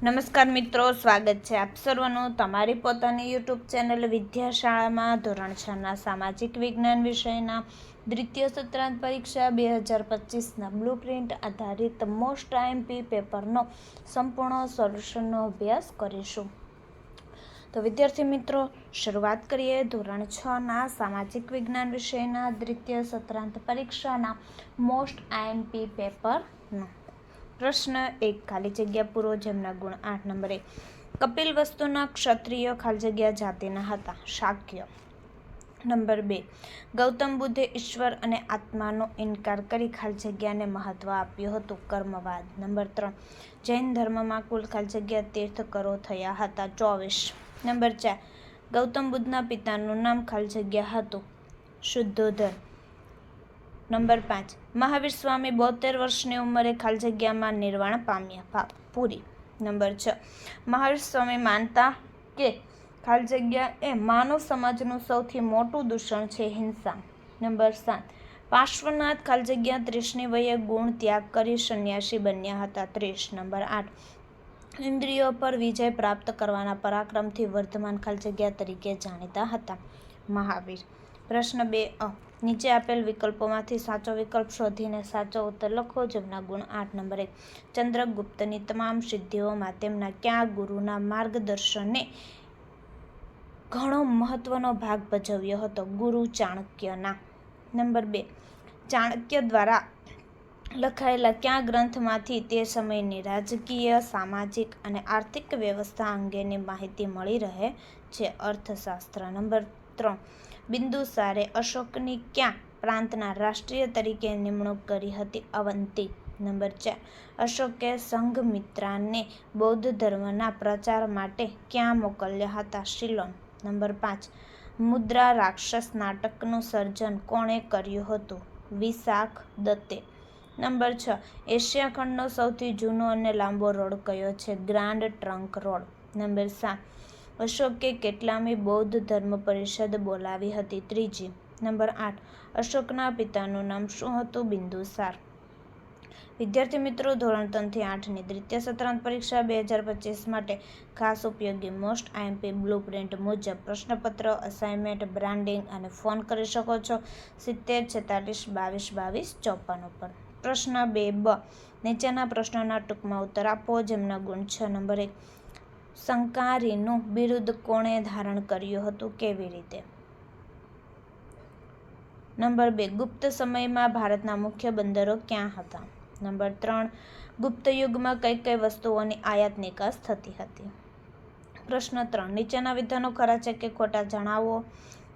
નમસ્કાર મિત્રો, સ્વાગત છે આપ સર્વનું તમારી પોતાની યુટ્યુબ ચેનલ વિદ્યાશાળામાં ધોરણ છના સામાજિક વિજ્ઞાન વિષયના દ્વિતીય સત્રાંત પરીક્ષા બે હજાર પચીસના બ્લુ પ્રિન્ટ આધારિત મોસ્ટ આઈએમપી પેપરનો સંપૂર્ણ સોલ્યુશનનો અભ્યાસ કરીશું. તો વિદ્યાર્થી મિત્રો, શરૂઆત કરીએ ધોરણ છના સામાજિક વિજ્ઞાન વિષયના દ્વિતીય સત્રાંત પરીક્ષાના મોસ્ટ આઈએમપી પેપરનો. પ્રશ્ન એક, ખાલી જગ્યા પૂરો જેમના ગુણ આઠ નંબરે. કપિલ વસ્તુના ક્ષત્રિય ખાલી જગ્યા જાતિના હતા. શાક્ય. નંબર બે, ગૌતમ બુદ્ધે ઈશ્વર અને આત્માનો ઇનકાર કરી ખાલી જગ્યાને મહત્વ આપ્યું હતું, કર્મવાદ. નંબર ત્રણ, જૈન ધર્મમાં કુલ ખાલી જગ્યા તીર્થકરો થયા હતા. ચોવીસ. નંબર ચાર, ગૌતમ બુદ્ધના પિતાનું નામ ખાલી જગ્યા હતું. શુદ્ધોધર. નંબર પાંચ. મહાવીર સ્વામી બોતેર વર્ષની ઉંમરે ખાલી જગ્યામાં નિર્વાણ પામ્યા. ભા પૂરી. નંબર છ. મહાવીર સ્વામી માનતા કે ખાલી જગ્યા એ માનવ સમાજનું સૌથી મોટું દૂષણ છે હિંસા. નંબર સાત. પાર્શ્વનાથ ખાલી જગ્યા ત્રીસની વયે ગુણ ત્યાગ કરી સંન્યાસી બન્યા હતા. ત્રીસ. નંબર આઠ. ઇન્દ્રિયો પર વિજય પ્રાપ્ત કરવાના પરાક્રમથી વર્ધમાન ખાલી જગ્યા તરીકે જાણીતા હતા. મહાવીર. પ્રશ્ન બે અ. નીચે આપેલ વિકલ્પોમાંથી સાચો વિકલ્પ શોધીને સાચો ઉત્તર લખો, જેમના ગુણ આઠ નંબરે. ચંદ્રગુપ્તની તમામ સિદ્ધિઓમાં તેમના ક્યાં ગુરુના માર્ગદર્શને ઘણો મહત્વનો ભાગ ભજવ્યો હતો? ગુરુ ચાણક્યના. નંબર બે. ચાણક્ય દ્વારા લખાયેલા ક્યાં ગ્રંથમાંથી તે સમયની રાજકીય, સામાજિક અને આર્થિક વ્યવસ્થા અંગેની માહિતી મળી રહે છે? અર્થશાસ્ત્ર. નંબર ત્રણ. બિંદુસારે અશોકની ક્યાં પ્રાંતના રાષ્ટ્રીય તરીકે નિમણૂક કરી હતી અવંતી? નંબર ચાર. અશોકે સંઘમિત્રાને બૌદ્ધ ધર્મના પ્રચાર માટે ક્યાં મોકલ્યા હતા? શિલોન. નંબર પાંચ. મુદ્રા રાક્ષસ નાટકનું સર્જન કોણે કર્યું હતું? વિશાખ દત્તે. નંબર છ. એશિયા ખંડનો સૌથી જૂનો અને લાંબો રોડ કયો છે? ગ્રાન્ડ ટ્રંક રોડ. નંબર સાત. અશોકે કેટલામી બૌદ્ધ ધર્મ પરિષદ બોલાવી હતી ત્રીજી. નંબર આઠ, અશોકના પિતાનું નામ શું હતું? બિંદુસાર વિદ્યાર્થી મિત્રો, ધોરણ ત્રણથી આઠની દ્વિતીય સત્રાંત પરીક્ષા બે હજાર પચીસ માટે ખાસ ઉપયોગી મોસ્ટ આઈએમપી બ્લુ પ્રિન્ટ મુજબ પ્રશ્નપત્ર અસાઇનમેન્ટ બ્રાન્ડિંગ અને ફોન કરી શકો છો સિત્તેર છેતાલીસ બાવીસ બાવીસ ચોપન ઉપર. પ્રશ્ન બે બ, નીચેના પ્રશ્નોના ટૂંકમાં ઉત્તર આપો, જેમના ગુણ છ, નંબર એક. સંકારીનું બિરુદ કોણે ધારણ કર્યું હતું કેવી રીતે? નંબર બે, ગુપ્ત સમયમાં ભારતના મુખ્ય બંદરો ક્યાં હતા? નંબર ત્રણ, ગુપ્ત યુગમાં કઈ કઈ વસ્તુઓની આયાત નિકાસ થતી હતી? પ્રશ્ન ત્રણ, નીચેના વિધાનો ખરા છે કે ખોટા જણાવો?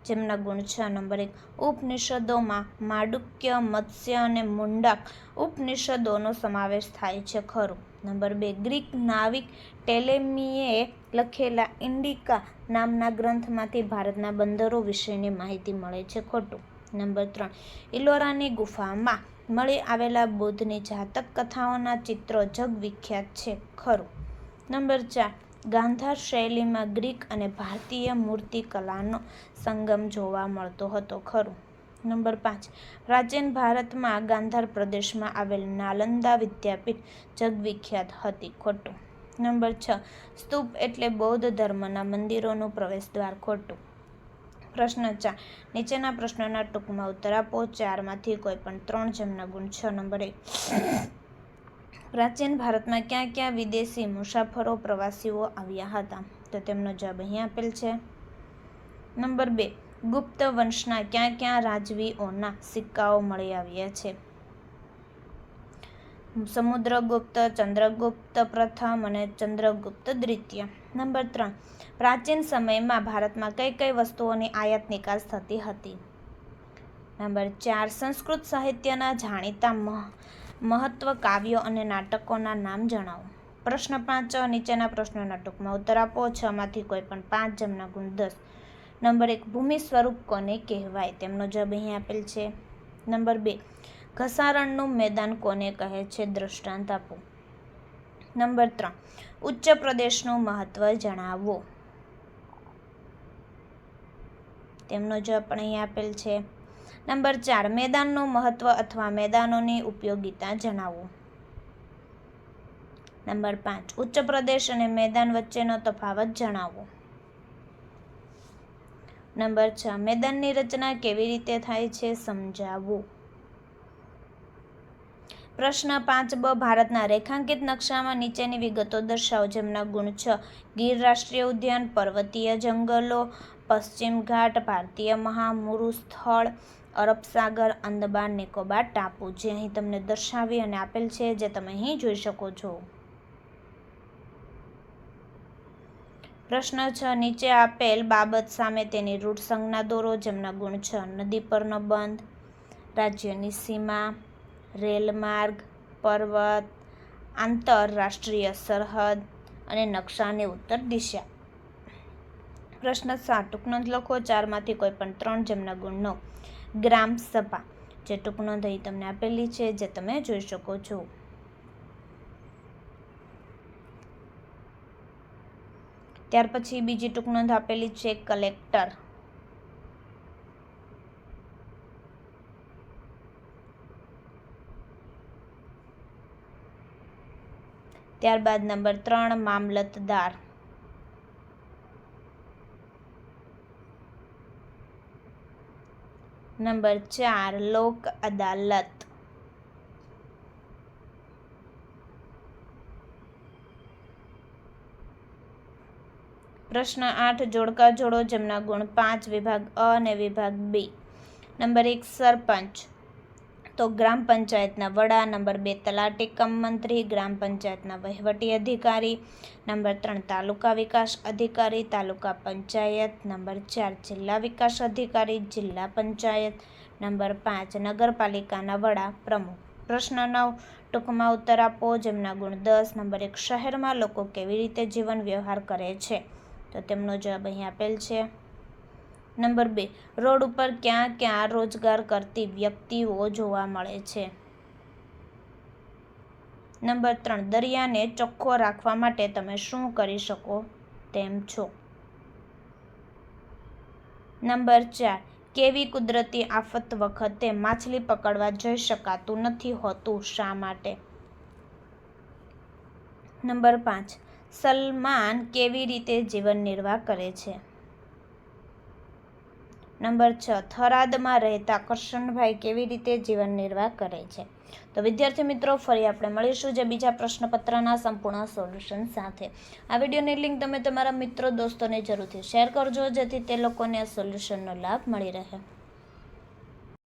જેમના ગુણ છ. નંબર એક, ઉપનિષદોમાં માડુક્ય, મત્સ્ય અને મુંડાક ઉપનિષદોનો સમાવેશ થાય છે. ખરું. નંબર બે, ગ્રીક નાવિક ટેલેમીએ લખેલા ઇન્ડિકા નામના ગ્રંથમાંથી ભારતના બંદરો વિશેની માહિતી મળે છે ખોટું. નંબર ત્રણ, ઇલોરાની ગુફામાં મળી આવેલા બુદ્ધની જાતક કથાઓના ચિત્રો જગવિખ્યાત છે, ખરું. નંબર ચાર ગાંધાર શૈલીમાં ગ્રીક અને ભારતીય મૂર્તિકલાનો સંગમ જોવા મળતો હતો, ખરું. નંબર પાંચ. પ્રાચીન ભારતમાં ગાંધાર પ્રદેશમાં આવેલ નાલંદા વિદ્યાપીઠ જગવિખ્યાત હતી. ખોટું. નંબર છ. સ્તૂપ એટલે બૌદ્ધ ધર્મના મંદિરોનું પ્રવેશદ્વાર. ખોટું. પ્રશ્ન ચાર. નીચેના પ્રશ્નોના ટૂંકમાં ઉત્તર આપો. ચારમાંથી કોઈ પણ ત્રણ જેમના ગુણ છ. નંબર એક. પ્રાચીન ભારતમાં ક્યાં ક્યાં વિદેશી મુસાફરો, પ્રવાસીઓ આવ્યા હતા? તો તેમનો જવાબ અહીં આપેલ છે. નંબર બે. ગુપ્ત વંશના ક્યાં ક્યાં રાજવીઓના સિક્કાઓ મળી આવ્યા છે? સમુદ્રગુપ્ત, ચંદ્રગુપ્ત પ્રથમ અને ચંદ્રગુપ્ત દ્વિતીય. નંબર ત્રણ. પ્રાચીન સમયમાં ભારતમાં કઈ કઈ વસ્તુઓની આયાત નિકાસ થતી હતી? નંબર ચાર. સંસ્કૃત સાહિત્યના જાણીતા મહત્વ કાવ્યો અને નાટકોના નામ જણાવો. પ્રશ્ન પાંચ. નીચેના પ્રશ્નોના ટૂંકમાં ઉત્તર આપો. છમાંથી કોઈ પણ પાંચ જમના ગુણ દસ. નંબર એક, ભૂમિ સ્વરૂપ કોને કહેવાય? તેમનો જવાબ અહીં આપેલ છે. નંબર બે, ઘસારણનું મેદાન કોને કહે છે? દ્રષ્ટાંત આપો. નંબર ત્રણ, ઉચ્ચ પ્રદેશનું મહત્વ જણાવો. તેમનો જવાબ પણ અહીં આપેલ છે. નંબર ચાર, મેદાનનું મહત્વ અથવા મેદાનોની ઉપયોગિતા જણાવો. નંબર પાંચ, ઉચ્ચ પ્રદેશ અને મેદાન વચ્ચેનો તફાવત જણાવો. નંબર છ, મેદાનની રચના કેવી રીતે થાય છે સમજાવવું પ્રશ્ન પાંચ, બ, ભારતના રેખાંકિત નકશામાં નીચેની વિગતો દર્શાવો, જેમના ગુણ છ, ગીર રાષ્ટ્રીય ઉદ્યાન, પર્વતીય જંગલો, પશ્ચિમ ઘાટ, ભારતીય મહામુરુ સ્થળ અરબ સાગર, અંદમાન, નિકોબાર, ટાપુ. જે અહીં તમને દર્શાવી અને આપેલ છે, જે તમે અહીં જોઈ શકો છો. પ્રશ્ન છ, નીચે આપેલ બાબત સામે તેની રૂટ સંજ્ઞા દોરો, જેમના ગુણ છ, નદી પરનો બંધ, રાજ્યની સીમા, રેલમાર્ગ, પર્વત, આંતરરાષ્ટ્રીય સરહદ અને નકશાની ઉત્તર દિશા. પ્રશ્ન સાત ટૂંકનોંધ લખો. ચારમાંથી કોઈ પણ ત્રણ જેમના ગુણ નવ ગ્રામ સભા. જે ટૂંકનોંધ અહીં તમને આપેલી છે, જે તમે જોઈ શકો છો. ત્યાર પછી બીજી ટૂંકનોંધ આપેલી છે કલેક્ટર. ત્યારબાદ નંબર ત્રણ, મામલતદાર. નંબર ચાર, લોક અદાલત. પ્રશ્ન આઠ, જોડકા જોડો, જેમના ગુણ પાંચ, વિભાગ અ અને વિભાગ બી. નંબર એક, સરપંચ. તો ગ્રામ પંચાયતના વડા. નંબર બે, તલાટી કમ મંત્રી. ગ્રામ પંચાયતના વહીવટી અધિકારી. નંબર ત્રણ, તાલુકા વિકાસ અધિકારી. તાલુકા પંચાયત. નંબર ચાર, જિલ્લા વિકાસ અધિકારી. જિલ્લા પંચાયત. નંબર પાંચ, નગરપાલિકાના વડા, પ્રમુખ. પ્રશ્ન નવ, ટૂંકમાં ઉત્તર આપો, જેમના ગુણ દસ. નંબર એક, શહેરમાં લોકો કેવી રીતે જીવન વ્યવહાર કરે છે? તો તેમનો જવાબ અહીં આપેલ છે. નંબર બે, રોડ ઉપર ક્યાં ક્યાં રોજગાર કરતી વ્યક્તિઓ જોવા મળે છે? નંબર ત્રણ, દરિયાને ચોખ્ખો રાખવા માટે તમે શું કરી શકો તેમ છો? નંબર ચાર, કેવી કુદરતી આફત વખતે માછલી પકડવા જઈ શકાતું નથી હોતું શા માટે? નંબર પાંચ સલમાન કેવી રીતે જીવન નિર્વાહ કરે છે? નંબર છ, થરાદમાં રહેતા કરશનભાઈ કેવી રીતે જીવન નિર્વાહ કરે છે? તો વિદ્યાર્થી મિત્રો, ફરી આપણે મળીશું જે બીજા પ્રશ્નપત્રના સંપૂર્ણ સોલ્યુશન સાથે. આ વિડીયોની લિંક તમે તમારા મિત્રો, દોસ્તોને જરૂરથી શેર કરજો, જેથી તે લોકોને આ સોલ્યુશનનો લાભ મળી રહે.